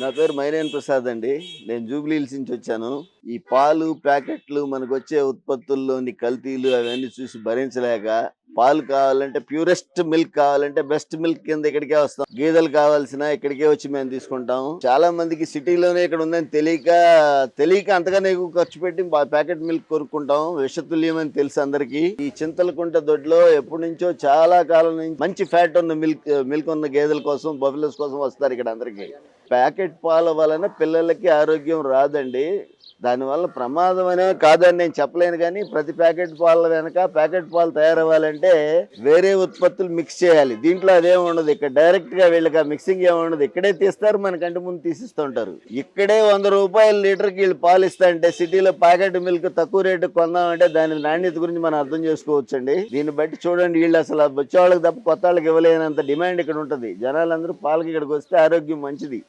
నా పేరు మైనేన్ ప్రసాద్ అండి. నేను జూబ్లీ హిల్స్ నుంచి వచ్చాను. ఈ పాలు ప్యాకెట్లు మనకు వచ్చే ఉత్పత్తుల్లోని కల్తీలు అవన్నీ చూసి భరించలేక పాలు కావాలంటే ప్యూరెస్ట్ మిల్క్ కావాలంటే బెస్ట్ మిల్క్ కింద ఇక్కడికే వస్తాం. గేదెలు కావాల్సిన ఇక్కడికే వచ్చి మేము తీసుకుంటాం. చాలా మందికి సిటీలోనే ఇక్కడ ఉందని తెలియక తెలియక అంతగానే ఎక్కువ ఖర్చు పెట్టి ప్యాకెట్ మిల్క్ కొనుక్కుంటాం. విషతుల్యం అని తెలుసు అందరికి. ఈ చింతలకుంట దొడ్లో ఎప్పటి నుంచో చాలా కాలం నుంచి మంచి ఫ్యాట్ ఉన్న మిల్క్ మిల్క్ ఉన్న గేదెల కోసం బఫెలోస్ కోసం వస్తారు ఇక్కడ అందరికి. ప్యాకెట్ పాల వలన పిల్లలకి ఆరోగ్యం రాదండి. దానివల్ల ప్రమాదం అనే కాదని నేను చెప్పలేను కానీ ప్రతి ప్యాకెట్ పాల వెనక ప్యాకెట్ పాలు తయారవ్వాలంటే అంటే వేరే ఉత్పత్తులు మిక్స్ చేయాలి. దీంట్లో అదేమి ఉండదు. ఇక్కడ డైరెక్ట్గా వీళ్ళకి ఆ మిక్సింగ్ ఏమి ఉండదు. ఇక్కడే తీస్తారు మన కంటి ముందు తీసిస్తుంటారు. ఇక్కడే వంద రూపాయల లీటర్కి వీళ్ళు పాలు ఇస్తారంటే సిటీలో ప్యాకెట్ మిల్క్ తక్కువ రేటు కొందామంటే దాని నాణ్యత గురించి మనం అర్థం చేసుకోవచ్చండి. దీన్ని బట్టి చూడండి వీళ్ళు అసలు వచ్చే వాళ్ళకి తప్ప కొత్త వాళ్ళకి ఇవ్వలేనంత డిమాండ్ ఇక్కడ ఉంటుంది. జనాలందరూ పాలకి ఇక్కడికి వస్తే ఆరోగ్యం మంచిది.